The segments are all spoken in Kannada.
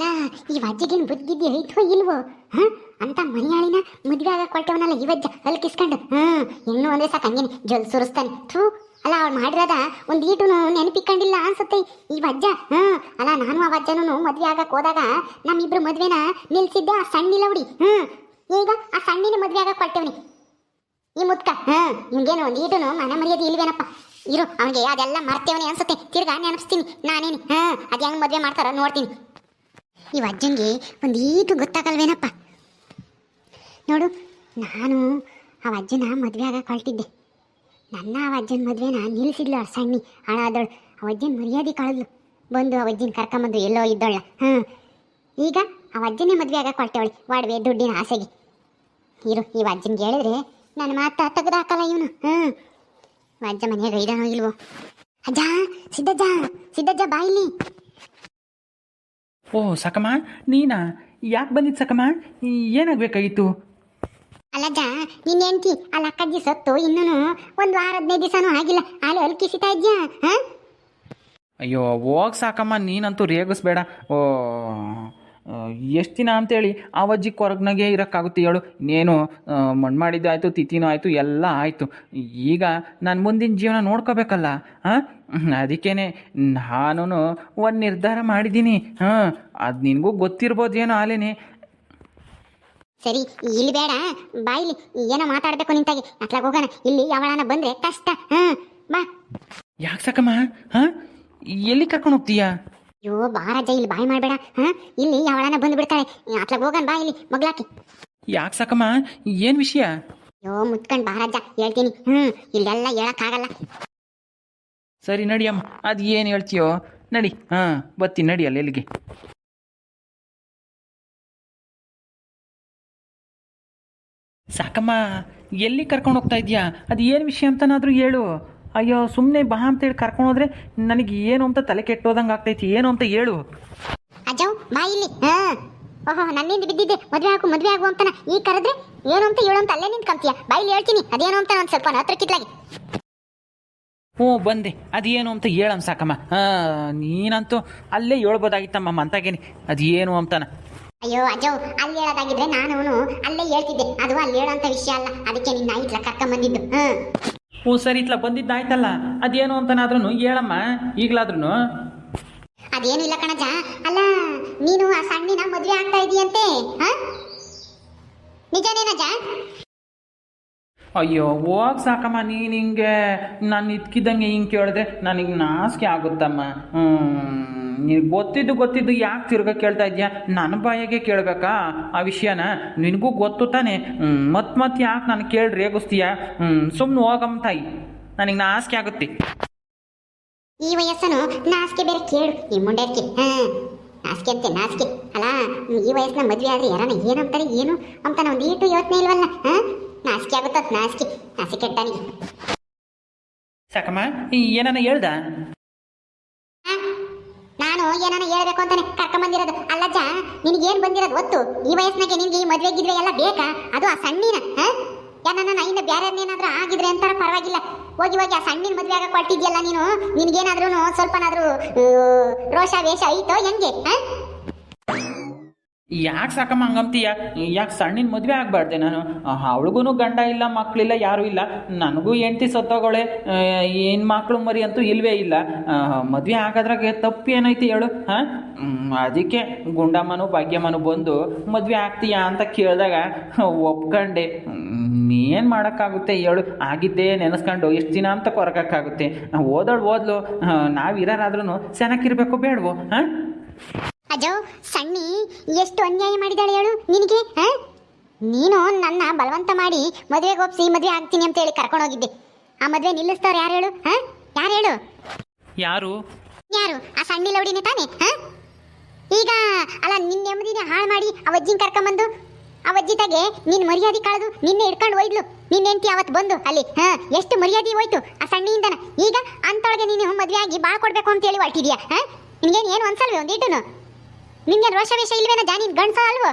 ಅಲ್ಲ ಈ ವಜ್ಜಿಗೇನು ಬುದ್ಧಿದ್ದಿ ಐತೋ ಇಲ್ವೋ ಹ ಅಂತ ಮನೆಯಾಳಿನ ಮದ್ವೆ ಆಗ ಈ ವಜ್ಜ ಅಲ್ಲಿ ಕಿಸ್ಕೊಂಡು ಹ್ಮ್ ಹೆಣ್ಣು ಒಂದೇ ಸಾಕು ಹಂಗೇನೆ ಜಲ್ ಸುರಿಸ್ತಾನೆ ಥೂ ಅಲ್ಲ ಅವ್ಳು ಮಾಡಿರೋದ ಒಂದು ಈಟು ನೆನಪಿಕೊಂಡಿಲ್ಲ ಅನ್ಸುತ್ತೆ ಈ ವಜ್ಜ ಹ್ಮ್ ಅಲ್ಲ ನಾನು ಆ ವಜ್ಜನೂ ಮದ್ವೆ ಆಗಕ್ ಹೋದಾಗ ನಮ್ಮಿಬ್ರು ಮದ್ವೆನ ನಿಲ್ಸಿದ್ದೆ ಆ ಸಣ್ಣಿಲ್ಲ ಹುಡಿ ಹ್ಞೂ ಈಗ ಆ ಸಣ್ಣಿನ ಮದ್ವೆ ಆಗಕ್ಕೆ ಕೊಟ್ಟವನಿ ಈ ಮುತ್ಕ ಹ್ಮ್ ನಿಮ್ಗೇನು ಒಂದು ಈಟುನು ಮನೆ ಮರ್ಯಾದೆ ಇಲ್ವೇನಪ್ಪ ಇರು ಅವನಿಗೆ ಅದೆಲ್ಲ ಮರ್ತೇವನೇ ಅನ್ಸುತ್ತೆ ತಿರ್ಗಾ ನೆನಪಿಸ್ತೀನಿ ನಾನೇನು ಹಾ ಅದು ಹೆಂಗ್ ಮದುವೆ ಮಾಡ್ತಾರ ನೋಡ್ತೀನಿ ಈ ಅಜ್ಜಂಗೆ ಒಂದೀಟು ಗೊತ್ತಾಗಲ್ವೇನಪ್ಪ? ನೋಡು, ನಾನು ಆ ಅಜ್ಜನ ಮದುವೆ ಆಗ ಹೊರಟಿದ್ದೆ. ನನ್ನ ಆ ಅಜ್ಜನ ಮದುವೆನ ನಿಲ್ಲಿಸಿದ್ಲು ಆ ಸಣ್ಣಿ ಹಾಳಾದಳು ಆ ಅಜ್ಜನ ಮರ್ಯಾದೆ ಕಳೆದ್ಲು. ಬಂದು ಆ ಅಜ್ಜನ ಕರ್ಕೊಂಬಂದು ಎಲ್ಲೋ ಇದ್ದೋಳ ಹಾಂ. ಈಗ ಆ ಅಜ್ಜನೇ ಮದುವೆ ಆಗಕ್ಕೆ ಹೊರಟವಳಿ, ವಾಡ್ವೆ ದುಡ್ಡಿನ ಆಸೆಗೆ. ಇರು ಈ ಅಜ್ಜನಿಗೆ ಹೇಳಿದ್ರೆ ನನ್ನ ಮಾತು ತೆಗೆದು ಹಾಕಲ್ಲ ಇವನು. ಹ್ಞೂ ಅಜ್ಜ ಮನೆಯಾಗ ಇದಾನೋ ಇಲ್ವೋ? ಅಜ್ಜ, ಸಿದ್ದಜ್ಜ ಸಿದ್ದಜ್ಜ ಬಾ ಓ ಸಕಮ ನೀನಾ? ಯಾಕೆ ಬಂದಿದ್ದು ಸಕಮ ಏನಾಗಬೇಕಾಗಿತ್ತು ಅಲ್ಲಜ್ಜ ನಿನ್ನ ಹೆಂಡತಿ ಅಲ್ಲ ಅಕ್ಕಜ್ಜಿ ಸತ್ತು ಇನ್ನೂ ಒಂದು ವಾರ ಹದಿನೈದು ದಿವಸನೂ ಆಗಿಲ್ಲ. ಅಲ್ಲಿ ಅಲ್ಲಿ ಕಿಸಿತಾ ಇದ್ಯಾ ಹಾ? ಅಯ್ಯೋ ಹೋಗ್ ಸಾಕಮ್ಮ ನೀನಂತೂ ರೇಗಿಸ್ಬೇಡ. ಓ ಎಷ್ಟು ದಿನ ಅಂತೇಳಿ ಆ ಅಜ್ಜಿ ಕೊರಗ್ನಾಗೆ ಇರೋಕ್ಕಾಗುತ್ತೆ ಹೇಳು. ಇನ್ನೇನು ಮಣ್ಣು ಮಾಡಿದ್ದು ಆಯಿತು ತಿಥಿನೂ ಆಯಿತು ಎಲ್ಲ ಆಯಿತು. ಈಗ ನಾನು ಮುಂದಿನ ಜೀವನ ನೋಡ್ಕೋಬೇಕಲ್ಲ ಹಾಂ ಅದಕ್ಕೇ ನಾನು ಒಂದು ನಿರ್ಧಾರ ಮಾಡಿದ್ದೀನಿ. ಹಾಂ ಅದು ನಿನಗೂ ಗೊತ್ತಿರ್ಬೋದೇನೋ ಆಲೇನೆ. ಸರಿ ಇಲ್ಲಿ ಬೇಡ. ಬಾಯಿಲಿ ಏನೋ ಮಾತಾಡಬೇಕು ನಿಂತಾಗಿ. ಅಟ್ಲಾಗ ಹೋಗೋಣ. ಇಲ್ಲಿ ಯಾವಳನ ಬಂದರೆ ಕಷ್ಟ. ಹಾಂ ಬಾ. ಯಾಕೆ ಸಾಕಮ್ಮ? ಹಾಂ? ಎಲ್ಲಿ ಕರ್ಕೊಂಡು ಹೋಗ್ತೀಯಾ? ಅಯ್ಯೋ ಬಾರಜ್ಜ ಇಲ್ಲಿ ಬಾಯಿ ಮಾಡಬೇಡ. ಹಾ? ಇಲ್ಲಿ ಯಾವಳನ ಬಂದು ಬಿಡ್ತಾಳೆ ಅತ್ಲಾಗ ಹೋಗನ್ ಬಾ ಇಲ್ಲಿ ಮಗ್ಲಾಕಿ. ಯಾಕೆ ಸಾಕಮ್ಮ? ಏನು ವಿಷಯ? ಅಯ್ಯೋ ಮುತ್ಕೊಂಡ್ ಬಾರಜ್ಜ ಹೇಳ್ತೀನಿ. ಹ್ಮ್ ಇಲ್ಲೆಲ್ಲ ಹೇಳಕ್ಕಾಗಲ್ಲ. ಸರಿ ನಡಿಯಮ್ಮ ಅದು ಏನು ಹೇಳ್ತೀಯೋ? ನಡಿ. ಹಾ ಬತ್ತಿ ನಡಿ ಅಲ್ಲಿ ಎಲ್ಲಿಗೆ ಸಾಕಮ್ಮ ಎಲ್ಲಿ ಕರ್ಕೊಂಡು ಹೋಗ್ತಾ ಇದೀಯಾ? ಅದು ಏನು ವಿಷಯ ಅಂತನಾದರೂ ಹೇಳು. ಅಯ್ಯೋ ಸುಮ್ಮನೆ ಬಾ ಅಂತೇಳಿ ಕರ್ಕೊಂಡು ಹೋದ್ರೆ ನನಗೆ ಏನು ಅಂತ ತಲೆ ಕೆಟ್ಟೋದಂಗೆ ಆಗ್ತೈತಿ. ಏನು ಅಂತ ಹೇಳು. ಅಜ್ಜವ್ ಬಾ ಇಲ್ಲಿ. ಹಾ. ಓಹೋ ನನ್ನಿಂದ ಬಿದ್ದಿದ್ದೆ. ಮದುವೆ ಆಗು ಮದುವೆ ಆಗು ಅಂತಾನ. ಈ ಕರೆದ್ರೆ ಏನು ಅಂತ ಹೇಳು ಅಂತ ಅಲ್ಲೇ ನಿಂತ್ಕೊಂತೀಯ. ಬಾ ಇಲ್ಲಿ ಹೇಳ್ತೀನಿ. ಅದೇನು ಅಂತ ಒಂದು ಸ್ವಲ್ಪ ಹತ್ರ ಕಿತ್ಲಾಗಿ. ಹ್ಞೂ ಬಂದೆ. ಅದೇನು ಅಂತ ಹೇಳಮ್ಮ ಸಾಕಮ್ಮ ಹಾಂ ನೀನಂತೂ ಅಲ್ಲೇ ಹೇಳ್ಬೋದಾಗಿತ್ತಮ್ಮ ಮಂತಾಗೇನೆ. ಅದೇನು ಅಂತಾನ. ಅಯ್ಯೋ ಅಜ್ಜವ್ ಅಲ್ಲಿ ಹೇಳೋದಾಗಿದ್ರೆ ನಾನು ಅಲ್ಲೇ ಹೇಳ್ತಿದ್ದೆ. ಅದು ಅಲ್ಲಿ ಹೇಳೋಂಥ ವಿಷಯ ಅಲ್ಲ. ಅದಕ್ಕೆ ನಿನ್ನ ಇಟ್ಲ ಕರ್ಕೊಂಡ್ ಬಂದಿದ್ದು ಹ್ಮ್. ಹ್ಞೂ ಸರಿ ಇತ್ಲ ಬಂದಿದ್ದಾಯ್ತಲ್ಲ ಅದೇನು ಅಂತನಾದ್ರೂ ಹೇಳಮ್ಮ ಈಗಲಾದ್ರೂ ಅದೇನು ಇಲ್ಲ ಕಣಜ. ಅಲ್ಲ ನೀನು ಆ ಸಣ್ಣಿನ ಮದುವೆ ಆಗ್ತಾ ಇದೀಯಂತೆ ನಿಜನೇನಜ? ಅಯ್ಯೋ ಹೋಗ್ ಸಾಕಮ್ಮ ನೀನು ಹಿಂಗೆ ನಾನು ಇದ್ಕಿದ್ದಂಗೆ ಹಿಂಗೆ ಕೇಳಿದ್ರೆ ನನಗೆ ನಾಸ್ಕೆ ಆಗುತ್ತಮ್ಮ. ನೀನು ಗೊತ್ತಿದ್ದು ಗೊತ್ತಿದ್ದು ಯಾಕೆ ತಿರ್ಗ ಕೇಳ್ತಾ ಇದೆಯಾ? ನನ್ನ ಬಾಯಿಗೆ ಕೇಳಬೇಕಾ? ಆ ವಿಷಯನ ನಿನಗೂ ಗೊತ್ತು ತಾನೆ. ಮತ್ತೆ ಮತ್ತೆ ಯಾಕೆ ನಾನು ಕೇಳಿ ರೇಗಿಸ್ತೀಯ? ಸುಮ್ಮನೆ ಹೋಗಮ್ಮ ತಾಯಿ. ನನಗೆ ಆಸ್ಕೆ ಆಗುತ್ತೆ. ಈ ವಯಸ್ಸನು ನಾಸ್ಕೆ ಬೇರೆ ಕೇಳು ಈ ಮುಂಡೆಕ್ಕೆ ಹಾ ನಾಸ್ಕೆ ಅಂತೆ ನಾಸ್ಕೆ. ಅಲ್ಲ ಈ ವಯಸ್ಸಿನ ಮದುವೆ ಆದರೆ ಯಾರನ್ನ ಏನಂತಾರೆ ಏನು ಅಂತಾನೆ ಒಂದು ಈಟು ಯೋಚನೆ ಇಲ್ವಲ್ಲ ಹಾ? ನಾಸ್ಕೆ ಆಗುತ್ತ ನಾಸ್ಕೆ. ನಾಸಿಕೆ ಕೆಟ್ಟನಿಗೆ ಸಾಕಮ್ಮ ಏನನ್ನ ಹೇಳ್ದ? ಏನಾನ ಹೇಳ್ಬೇಕು ಅಂತಾನೆ ಕರ್ಕೊಂಬಂದಿರೋದು. ಅಲ್ಲಜ್ಜ, ನಿನಗೇನ್ ಬಂದಿರೋದು ಒತ್ತು ಈ ವಯಸ್ಸಿನಾಗೆ ನಿನ್ಗೆ ಈ ಮದ್ವೆ ಗಿದ್ವೆ ಎಲ್ಲ ಬೇಕಾ? ಅದು ಆ ಸಣ್ಣಿನ ಏನನ್ನ ಇನ್ನು ಬೇರೆ ಏನಾದ್ರೂ ಆಗಿದ್ರೆ ಅಂತಾರ ಪರವಾಗಿಲ್ಲ. ಹೋಗಿ ಹೋಗಿ ಆ ಸಣ್ಣಿನ ಮದ್ವೆ ಆಗಕ್ಕೆ ಹೊಟ್ಟಿದ್ಯಲ್ಲ ನೀನು? ನಿನ್ಗೇನಾದ್ರೂ ಸ್ವಲ್ಪನಾದ್ರೂ ರೋಷ ವೇಷ ಐತೋ ಹೆಂಗೆ ಆ? ಯಾಕೆ ಸಾಕಮ್ಮ ಹಂಗಂತೀಯ? ಯಾಕೆ ಸಣ್ಣಿನ ಮದುವೆ ಆಗಬಾರ್ದೆ ನಾನು? ಅವಳಿಗೂ ಗಂಡ ಇಲ್ಲ ಮಕ್ಕಳಿಲ್ಲ ಯಾರೂ ಇಲ್ಲ. ನನಗೂ ಹೆಂಡ್ತಿ ಸತ್ತೋಗೋಳೆ ಏನು ಮಕ್ಕಳು ಮರಿ ಅಂತೂ ಇಲ್ವೇ ಇಲ್ಲ. ಮದುವೆ ಆಗೋದ್ರಾಗೆ ತಪ್ಪು ಏನೈತಿ ಹೇಳು, ಹಾಂ? ಅದಕ್ಕೆ ಗುಂಡಮ್ಮನು ಭಾಗ್ಯಮ್ಮನು ಬಂದು ಮದುವೆ ಆಗ್ತೀಯಾ ಅಂತ ಕೇಳಿದಾಗ ಒಪ್ಕೊಂಡೆ. ಏನು ಮಾಡೋಕ್ಕಾಗುತ್ತೆ ಹೇಳು, ಆಗಿದ್ದೇ ನೆನೆಸ್ಕೊಂಡು ಎಷ್ಟು ದಿನ ಅಂತ ಕೊರಗಕ್ಕಾಗುತ್ತೆ ಓದೋಳು ಓದ್ಲು ನಾವು ಇರೋರಾದ್ರೂ ಚೆನ್ನಾಗಿರ್ಬೇಕು ಬೇಡವು, ಹಾಂ? ಅಜೋ ಸಣ್ಣಿ ಎಷ್ಟು ಅನ್ಯಾಯ ಮಾಡಿದಾಳೆ ಹೇಳು ನಿನಗೆ? ನೀನು ನನ್ನ ಬಲವಂತ ಮಾಡಿ ಮದುವೆಗೆ ಒಪ್ಸಿ ಮದುವೆ ಆಗ್ತೀನಿ ಅಂತ ಹೇಳಿ ಕರ್ಕೊಂಡು ಹೋಗಿದ್ದೆ. ಆ ಮದುವೆ ನಿಲ್ಲಿಸ್ತವ್ರು ಯಾರು ಹೇಳು ಹಾ? ಯಾರು ಹೇಳು? ಯಾರು? ಯಾರು? ಆ ಸಣ್ಣಿ ಲೌಡಿನೇ ತಾನೆ ಹಾ? ಈಗ ಅಲ್ಲ ನಿನ್ನ ನೆಮ್ಮದಿನೇ ಹಾಳು ಮಾಡಿ ಆ ಅಜ್ಜಿನ ಕರ್ಕೊಂಬಂದು ಆ ಅಜ್ಜಿ ತಾಗೆ ನಿನ್ನ ಮರ್ಯಾದೆ ಕಳೆದು ನಿನ್ನೆ ಹಿಡ್ಕೊಂಡು ಹೋಯ್ದ್ಲು ನಿನ್ನ ಹೆಂಡತಿ ಅವತ್ತು ಬಂದು ಅಲ್ಲಿ ಹಾ? ಎಷ್ಟು ಮರ್ಯಾದೆ ಹೋಯ್ತು ಆ ಸಣ್ಣಿಯಿಂದನ. ಈಗ ಅಂತೊಳಗೆ ನೀನು ಮದುವೆ ಆಗಿ ಬಾಳ್ ಕೊಡ್ಬೇಕು ಅಂತ ಹೇಳಿ ಹೊರಟಿದ್ಯಾ ಹಾ? ನಿನಗೇನು ಏನು ಅನ್ಸಲ್ವೇ ನಿನ್ಗೆ ರೋಷವೇಷ ಇಲ್ವೇನ ಜಾ ನೀನ್ ಗಂಡ್ಸ ಅಲ್ವೋ?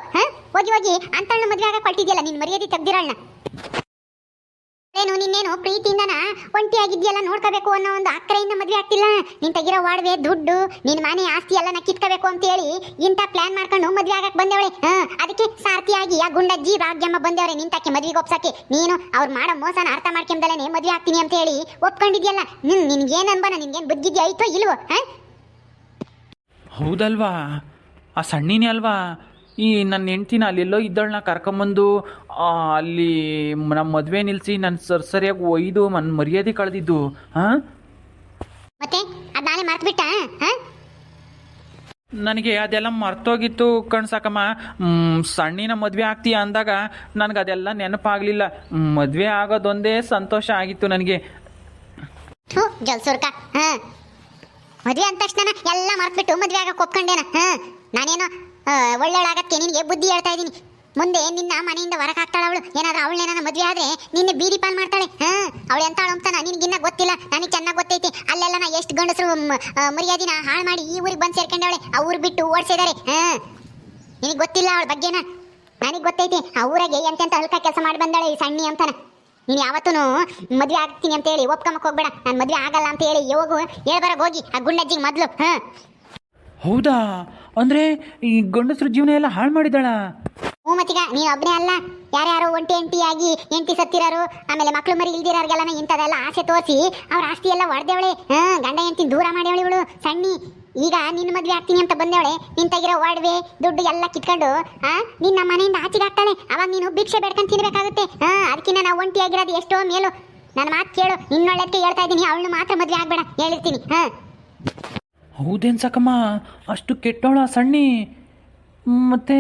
ಹೋಗಿ ಹೋಗಿ. ಅಂತಣ್ಣ ಮದ್ವೆ ಆಗಕ್ಕೆ ಕೊಟ್ಟಿದ್ಯಲ್ಲ ನಿನ್ ಮರ್ಯಾದೆ ತೆಗ್ದಿರಣ್ಣ. ಏನು, ನಿನ್ನೇನು ಪ್ರೀತಿಯಿಂದನ? ಒಂಟಿಯಾಗಿದ್ಯಲ್ಲ ನೋಡ್ಕೋಬೇಕು ಅನ್ನೋ ಒಂದು ಅಕ್ಕರೆಯಿಂದ ಮದ್ವೆ ಆಗ್ತಿಲ್ಲ? ನಿನ್ ತೆಗಿರೋ ವಾಡ್ವೆ, ದುಡ್ಡು, ನಿನ್ ಮನೆ ಆಸ್ತಿ ಎಲ್ಲ ನಾ ಕಿತ್ಕೋಬೇಕು ಅಂತ ಹೇಳಿ ಇಂಥ ಪ್ಲಾನ್ ಮಾಡ್ಕೊಂಡು ಮದ್ವೆ ಆಗಕ್ ಬಂದವಳೆ. ಹಾ, ಅದಕ್ಕೆ ಸಾರ್ಥಿಯಾಗಿ ಆ ಗುಂಡಜ್ಜಿ ಭಾಗ್ಯಮ್ಮ ಬಂದವಳೆ ನಿಂತಕ್ಕೆ ಮದ್ವೆಗೆ ಒಪ್ಸಕ್ಕೆ. ನೀನು ಅವ್ರು ಮಾಡೋ ಮೋಸನ ಅರ್ಥ ಮಾಡ್ಕೊಂಡಲೇ ಮದ್ವೆ ಆಗ್ತೀನಿ ಅಂತ ಹೇಳಿ ಒಪ್ಕೊಂಡಿದ್ಯಲ್ಲ. ನಿನ್ ನಿನ್ಗೇನ್ ಅನ್ಬನ, ನಿನ್ಗೇನ್ ಐತೋ ಇಲ್ವೋ? ಹಾ? ಹೌದಲ್ವಾ? ಆ ಸಣ್ಣಿನೇ ಅಲ್ವಾ? ಈ ನನ್ನ ಹೆಂಡ್ತಿನ ಅಲ್ಲೆಲ್ಲೋ ಇದ್ದಳನ್ನ ಕರ್ಕೊಂಬಂದು ಅಲ್ಲಿ ನಮ್ಮ ಮದುವೆ ನಿಲ್ಲಿಸಿ ನನ್ನ ಸರ್ ಸರಿಯಾಗಿ ಒಯ್ದು ನನ್ನ ಮರ್ಯಾದೆ ಕಳೆದಿದ್ದು ಹಾಂ ಮತ್ತೆ? ಅದ್ ನಾನೇ ಮರ್ತ್ಬಿಟ್ಟ? ಹಾ ನನಗೆ ಅದೆಲ್ಲ ಮರ್ತೋಗಿತ್ತು ಕಣ್ಸಾಕಮ್ಮ ಸಣ್ಣಿನ ಮದುವೆ ಆಗ್ತೀಯ ಅಂದಾಗ ನನಗೆ ಅದೆಲ್ಲ ನೆನಪಾಗಲಿಲ್ಲ. ಮದುವೆ ಆಗೋದೊಂದೇ ಸಂತೋಷ ಆಗಿತ್ತು ನನಗೆ. ಜಲ್ಸುರ್ಕ. ಹಾ ಮದ್ವೆ ಅಂದ ತಕ್ಷಣ ಎಲ್ಲ ಮರ್ತ್ಬಿಟ್ಟು ಮದ್ವೆ ಆಗಕ್ಕೆ ಒಪ್ಕೊಂಡೇನ? ಹಾ? ನಾನೇನೋ ಒಳ್ಳೆಯೊಳಾಗಕ್ಕೆ ನಿನಗೆ ಬುದ್ಧಿ ಹೇಳ್ತಾ ಇದ್ದೀನಿ. ಮುಂದೆ ನಿನ್ನ ಮನೆಯಿಂದ ಹೊರಗೆ ಹಾಕ್ತಾಳ ಅವಳು. ಏನಾದ್ರು ಅವಳೇನ ಮದುವೆ ಆದ್ರೆ ನಿನ್ನ ಬೀದಿ ಪಾಲ್ ಮಾಡ್ತಾಳೆ. ಹಾ? ಅವಳು ಅಂತಾನ? ಅಂತ ನಿನಗಿನ್ನ ಗೊತ್ತಿಲ್ಲ. ನನಗೆ ಚೆನ್ನಾಗಿ ಗೊತ್ತೈತಿ. ಅಲ್ಲೆಲ್ಲ ನಾ ಎಷ್ಟು ಗಂಡಸರು ಮರ್ಯಾದಿನ ಹಾಳು ಮಾಡಿ ಈ ಊರಿಗೆ ಬಂದು ಸೇರ್ಕೊಂಡವಳೆ. ಆ ಊರು ಬಿಟ್ಟು ಓಡಿಸಿದ್ದಾರೆ ಹಾ? ನಿನಗೆ ಗೊತ್ತಿಲ್ಲ ಅವಳ ಬಗ್ಗೆನ? ನನಗೆ ಗೊತ್ತೈತಿ. ಆ ಊರಾಗೆ ಎಂತೆಂತ ಹಲ್ಕ ಕೆಲಸ ಮಾಡಿ ಬಂದಾಳೆ ಈ ಸಣ್ಣಿ ಅಂತಾನ. ನೀನು ಯಾವತ್ತೂ ಮದುವೆ ಆಗ್ತೀನಿ ಅಂತ ಹೇಳಿ ಒಪ್ಕೊಂಬಕ್ ಹೋಗ್ಬೇಡ. ನಾನು ಮದ್ವೆ ಆಗಲ್ಲ ಅಂತ ಹೇಳಿ ಹೋಗು ಹೇಳ್ಬರಗ್ ಹೋಗಿ. ಆ ಗುಂಡಜ್ಜಿಗೆ ಮೊದಲು ಹಾ. ಹೌದಾ? ಅಂದ್ರೆ ಈ ಗಂಡಸ್ರ ಜೀವನ ಎಲ್ಲ ಹಾಳು ಮಾಡಿದಾಳ ಹ್ಞೂ ಮತ್ತೀಗ ನೀನು ಒಬ್ಬನೇ ಅಲ್ಲ. ಯಾರ್ಯಾರೋ ಒಂಟಿ ಎಂಟಿಯಾಗಿ ಎಂಟಿ ಸತ್ತಿರೋರು ಆಮೇಲೆ ಮಕ್ಳು ಮರಿ ಇಲ್ದಿರೋರ್ಗೆಲ್ಲ ಇಂಥದೆಲ್ಲ ಆಸೆ ತೋರಿಸಿ ಅವ್ರ ಆಸ್ತಿ ಎಲ್ಲ ಹೊಡೆದೇವಳೆ ಹಾ ಗಂಡ ಎಂಟಿ ದೂರ ಮಾಡ್ಯವಳೆ ಇವಳು ಸಣ್ಣಿ. ಈಗ ನಿನ್ನ ಮದುವೆ ಆಗ್ತೀನಿ ಅಂತ ಬಂದೇವಳೆ, ನಿನ್ ತೆಗಿರೋ ಒಡವೆ, ದುಡ್ಡು ಎಲ್ಲ ಕಿತ್ಕೊಂಡು, ಆ, ನಿನ್ನ ಮನೆಯಿಂದ ಆಚೆಗೆ ಹಾಕ್ತಾಳೆ ಅವಾಗ ನೀನು ಭಿಕ್ಷೆ ಬೇಡ್ಕೊಂಡು ತಿನ್ಬೇಕಾಗುತ್ತೆ. ಹಾ ಅದಕ್ಕಿಂತ ನಾವು ಒಂಟಿಯಾಗಿರೋದು ಎಷ್ಟೋ ಮೇಲು. ನನ್ನ ಮಾತು ಕೇಳು ನಿನ್ನೊಳ್ಳೆದಕ್ಕೆ ಹೇಳ್ತಾ ಇದ್ದೀನಿ ಅವಳು ಮಾತ್ರ ಮದುವೆ ಆಗ್ಬೇಡ, ಹೇಳಿರ್ತೀನಿ, ಹಾ. ಹೌದೇನು ಸಾಕಮ್ಮ? ಅಷ್ಟು ಕೆಟ್ಟೋಳ ಸಣ್ಣಿ. ಮತ್ತೆ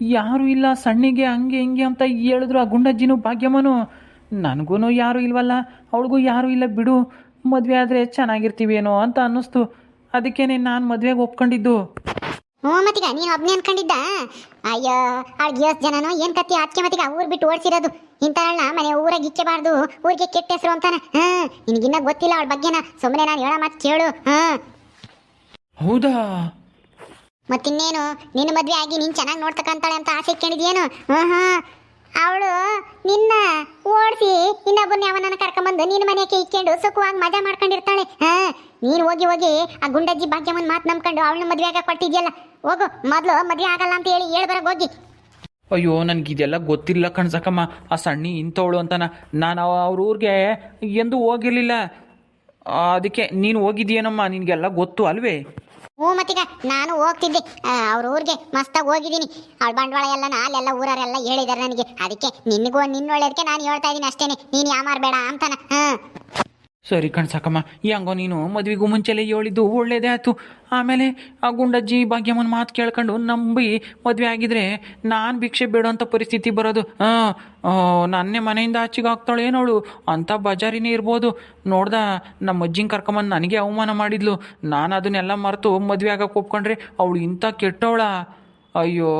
ಯಾರು ಇಲ್ಲ ಸಣ್ಣಿಗೆ ಹಂಗೆ ಹಿಂಗೆ ಅಂತ ಹೇಳಿದ್ರು ಆ ಗುಂಡಜ್ಜಿನೂ ಭಾಗ್ಯಮ್ಮನು. ನನಗೂ ಯಾರು ಇಲ್ವಲ್ಲ, ಅವಳಿಗೂ ಯಾರು ಇಲ್ಲ ಬಿಡು. ಮದುವೆ ಆದರೆ ಚೆನ್ನಾಗಿರ್ತೀವೇನೋ ಅಂತ ಅನ್ನಿಸ್ತು. ಅದಕ್ಕೇನೆ ನಾನು ಮದುವೆಗೆ ಒಪ್ಕೊಂಡಿದ್ದು. ಹ್ಞೂ ಮತ್ತೀಗ ನೀನು ಒಬ್ನೇ ಅನ್ಕೊಂಡಿದ್ದ? ಅಯ್ಯೋ ಅವ್ಳಿಗೆ ಎಷ್ಟು ಜನನೋ ಏನ್ ಕತ್ತಿ ಅದಕ್ಕೆ ಮತ್ತೀಗ ಊರ್ ಬಿಟ್ಟು ಓಡಿಸಿರೋದು? ಇಂಥವಳನ್ನ ಮನೆ ಊರಾಗ ಇಕ್ಕಬಾರ್ದು ಊರಿಗೆ ಕೆಟ್ಟ ಹೆಸರು ಅಂತಾನೆ? ಹಾ ನಿನಗಿನ್ನ ಗೊತ್ತಿಲ್ಲ ಅವಳ ಬಗ್ಗೆನ. ಸುಮ್ಮನೆ ನಾನು ಹೇಳೋ ಮಾತು ಕೇಳು. ಹಾಂ ಹೌದಾ? ಮತ್ತಿನ್ನೇನು ನಿನ್ನ ಮದುವೆ ಆಗಿ ನೀನ್ ಚೆನ್ನಾಗಿ ನೋಡ್ತಕ್ಕಂತಾಳೆ ಅಂತ ಆಸೆ ಇಟ್ಕೊಂಡಿದ್ಯೇನು ಹಾ ಹಾ ಅವಳು ನಿನ್ನ ಓಡಿಸಿ ಇನ್ನೊಬ್ಬನ ಯಾವನನ್ನ ಕರ್ಕೊಂಬಂದು ನಿನ್ನ ಮನೆಗೆ ಇಕ್ಕೊಂಡು ಸುಖವಾಗಿ ಮಜಾ ಮಾಡ್ಕೊಂಡಿರ್ತಾಳೆ. ಹಾ, ನೀನು ಹೋಗಿ ಹೋಗಿ ಆ ಗುಂಡಜ್ಜಿ ಭಾಗ್ಯಮ್ಮನ ಮಾತು ನಂಬ್ಕೊಂಡು ಅವಳನ್ನ ಮದುವೆ ಆಗ ಕೊಟ್ಟಿದ್ಯಲ್ಲ ಹೋಗು, ಮೊದಲು ಮದುವೆ ಆಗಲ್ಲ ಅಂತ ಹೇಳಿ ಹೇಳ್ಬರಗ್ ಹೋಗಿ. ಅಯ್ಯೋ ನನಗೆ ಇದೆಲ್ಲ ಗೊತ್ತಿಲ್ಲ ಕಣ್ಸಕ್ಕಮ್ಮ ಆ ಸಣ್ಣಿ ಇಂಥವಳು ಅಂತಾನ ನಾನು ಅವ್ರ ಊರಿಗೆ ಎಂದೂ ಹೋಗಿರಲಿಲ್ಲ. ಅದಕ್ಕೆ ನೀನು ಹೋಗಿದ್ದೀಯನಮ್ಮ? ನಿನಗೆಲ್ಲ ಗೊತ್ತು ಅಲ್ವೇ? ಹ್ಞೂ ಮತ್ತೀಗ, ನಾನು ಹೋಗ್ತಿದ್ದೆ. ಅವ್ರ ಊರಿಗೆ ಮಸ್ತಾಗಿ ಹೋಗಿದ್ದೀನಿ. ಅವಳ ಬಂಡವಾಳ ಎಲ್ಲ ಅಲ್ಲೆಲ್ಲ ಊರಲ್ಲ ಹೇಳಿದಾರೆ ನನಗೆ. ಅದಕ್ಕೆ ನಿನಗೂ, ನಿನ್ನೊಳ್ಳೆದಕ್ಕೆ ನಾನು ಹೇಳ್ತಾ ಇದ್ದೀನಿ ಅಷ್ಟೇನೆ. ನೀನು ಯಾಮಾರ್ಬೇಡ ಅಂತಾನ. ಹಾಂ ಸರಿ ಕಣ್ಸಕಮ್ಮ ಹೆಂಗೋ ನೀನು ಮದ್ವೆಗೂ ಮುಂಚೆಲೆ ಹೇಳಿದ್ದು ಒಳ್ಳೇದೇ ಆಯ್ತು. ಆಮೇಲೆ ಆ ಗುಂಡಜ್ಜಿ ಭಾಗ್ಯಮ್ಮನ ಮಾತು ಕೇಳ್ಕೊಂಡು ನಂಬಿ ಮದುವೆ ಆಗಿದ್ರೆ ನಾನು ಭಿಕ್ಷೆ ಬೇಡೋಂಥ ಪರಿಸ್ಥಿತಿ ಬರೋದು. ಹಾಂ ನನ್ನೇ ಮನೆಯಿಂದ ಆಚೆಗೆ ಹಾಕ್ತಾಳೆ ಏನವಳು ಅಂಥ ಬಜಾರಿನೇ ಇರ್ಬೋದು. ನೋಡ್ದ ನಮ್ಮ ಅಜ್ಜಿನ ಕರ್ಕೊಂಬಂದು ನನಗೆ ಅವಮಾನ ಮಾಡಿದ್ಲು. ನಾನು ಅದನ್ನೆಲ್ಲ ಮರೆತು ಮದುವೆ ಆಗಕ್ಕೆ ಒಪ್ಕೊಂಡ್ರೆ ಅವಳು ಇಂಥ ಕೆಟ್ಟವಳ. ಅಯ್ಯೋ,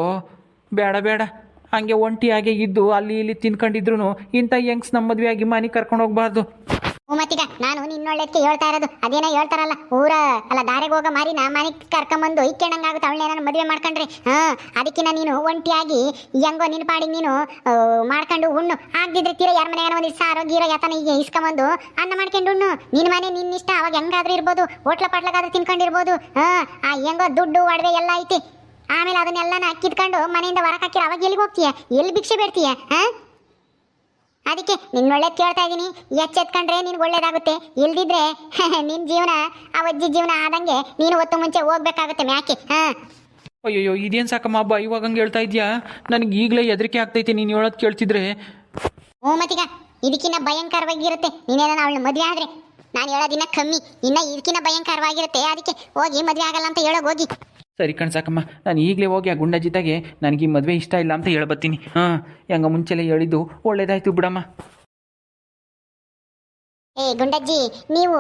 ಬೇಡ ಬೇಡ. ಹಂಗೆ ಒಂಟಿಯಾಗೆ ಇದ್ದು ಅಲ್ಲಿ ಇಲ್ಲಿ ತಿನ್ಕೊಂಡಿದ್ರು ಇಂಥ ಯಂಗ್ಸ್ ನಮ್ಮ ಮದುವೆ ಆಗಿ ಮನೆ ಕರ್ಕೊಂಡು ಹೋಗ್ಬಾರ್ದು. ಮತ್ತೀಗ, ನಾನು ನಿನ್ನೊಳ್ಳೆದಕ್ಕೆ ಹೇಳ್ತಾ ಇರೋದು. ಅದೇನೋ ಹೇಳ್ತಾರಲ್ಲ, ಊರ, ಅಲ್ಲ, ದಾರಿಗೆ ಹೋಗೋ ಮಾರಿ ನಾ ಮನೆಗೆ ಕರ್ಕೊಂಬಂದು ಇಕ್ಕೇಣಂಗಾಗುತ್ತೆ ಅವಳನ್ನ ನಾನು ಮದುವೆ ಮಾಡ್ಕೊಂಡ್ರೆ? ಹಾಂ, ಅದಕ್ಕಿನ್ನ ನೀನು ಒಂಟಿಯಾಗಿ ಹೆಂಗೋ ನಿನ್ನ ಪಾಡಿಗೆ ನೀನು ಮಾಡ್ಕೊಂಡು ಉಣ್ಣು. ಆಗದಿದ್ರೆ ತೀರ ಯಾರ ಮನೆಗಾನ ಒಂದು ಸಾರೋ ಗೀರೋ ಯಾತನ ಈಗ ಇಸ್ಕೊಂಬಂದು ಅನ್ನ ಮಾಡ್ಕೊಂಡು ಉಣ್ಣು. ನಿನ್ನ ಮನೆ ನಿನ್ನ ಇಷ್ಟ, ಅವಾಗ ಹೆಂಗಾದ್ರೂ ಇರ್ಬೋದು. ಹೋಟ್ಲ ಪಾಟ್ಲಗಾದ್ರೂ ತಿನ್ಕೊಂಡಿರ್ಬೋದು. ಹಾಂ, ಆ ಹೆಂಗೋ ದುಡ್ಡು, ಒಡವೆ ಎಲ್ಲ ಐತಿ. ಆಮೇಲೆ ಅದನ್ನೆಲ್ಲನ ಕಿತ್ಕೊಂಡು ಮನೆಯಿಂದ ಹೊರಗೆ ಹಾಕಿರ, ಅವಾಗ ಎಲ್ಲಿಗೆ ಹೋಗ್ತೀಯ? ಎಲ್ಲಿ ಭಿಕ್ಷೆ ಬೇಡ್ತೀಯ? ಹಾಂ? ಅದಕ್ಕೆ ನಿನ್ನೊಳ್ಳೆ ಕೇಳ್ತಾ ಇದ್ದೀನಿ ಎಚ್ಚೆತ್ಕೊಂಡ್ರೆ ನಿನ್ಗೆ ಒಳ್ಳೇದಾಗುತ್ತೆ. ಇಲ್ದಿದ್ರೆ ನಿನ್ನ ಜೀವನ ಆ ಅಜ್ಜಿ ಜೀವನ ಆದಂಗೆ ನೀನು ಹೊತ್ತು ಮುಂಚೆ ಹೋಗ್ಬೇಕಾಗುತ್ತೆ ಮ್ಯಾಕೆ. ಹಾ. ಅಯ್ಯೋ ಇದೇನು ಸಾಕಮ್ಮ ಹಬ್ಬ? ಇವಾಗ ಹಂಗೆ ಹೇಳ್ತಾ ಇದೆಯಾ? ನನಗೆ ಈಗಲೇ ಹೆದರಿಕೆ ಆಗ್ತೈತೆ. ನೀನು ಹೇಳೋದು ಕೇಳ್ತಿದ್ರೆ. ಹ್ಞೂ ಮತ್ತೀಗ ಇದಕ್ಕಿನ್ನ ಭಯಂಕರವಾಗಿರುತ್ತೆ. ನೀನೇನ ಅವಳು ಮದುವೆ ಆದ್ರೆ. ನಾನು ಹೇಳೋದಿನ್ನ ಕಮ್ಮಿ. ಇನ್ನ ಇದಕ್ಕಿನ್ನ ಭಯಂಕರವಾಗಿರುತ್ತೆ. ಅದಕ್ಕೆ ಹೋಗಿ ಮದುವೆ ಆಗಲ್ಲ ಅಂತ ಹೇಳೋಗಿ ಹೋಗಿ. ಸರಿ ಕಣ್ ಸಾಕಮ್ಮ, ನಾನು ಈಗಲೇ ಹೋಗಿ ಆ ಗುಂಡ ಜಿದ್ದಾಗೆ ನನಗೆ ಈ ಮದುವೆ ಇಷ್ಟ ಇಲ್ಲ ಅಂತ ಹೇಳ್ಬತ್ತೀನಿ. ಹಾಂ, ಹೆಂಗ ಮುಂಚೆಲೆ ಹೇಳಿದ್ದು ಒಳ್ಳೇದಾಯ್ತು ಬಿಡಮ್ಮ. ಏ ಗುಂಡಜ್ಜಿ, ನೀವು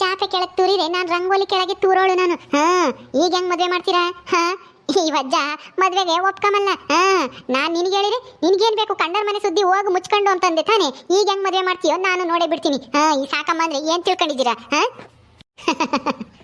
ಚಾಪೆ ಕೆಳಗೆ ತೂರಿದೆ ನಾನು ರಂಗೋಲಿ ಕೆಳಗೆ ತೂರೋಳು ನಾನು. ಹಾ, ಈಗ ಹೆಂಗ್ ಮದುವೆ ಮಾಡ್ತೀರಾ? ಹಾ, ಈ ವಜ್ಜ, ಮದ್ವೆಗೆ ಒಪ್ಕಮಲ್ಲ. ಹಾ, ನಾನ್ ನಿನಗೆ ಹೇಳಿದೆ ನಿನ್ಗೇನ್ ಬೇಕು? ಕಂಡರ್ ಮನೆ ಸುದ್ದಿ ಹೋಗಿ ಮುಚ್ಕೊಂಡು ಅಂತಂದೆ ತಾನೆ. ಈಗ ಹೆಂಗ್ ಮದುವೆ ಮಾಡ್ತೀಯೋ ನಾನು ನೋಡೇ ಬಿಡ್ತೀನಿ. ಹಾ, ಈ ಸಾಕಮ್ಮ ಅಂದ್ರೆ ಏನ್ ತಿಳ್ಕೊಂಡಿದ್ದೀರಾ? ಹಾ?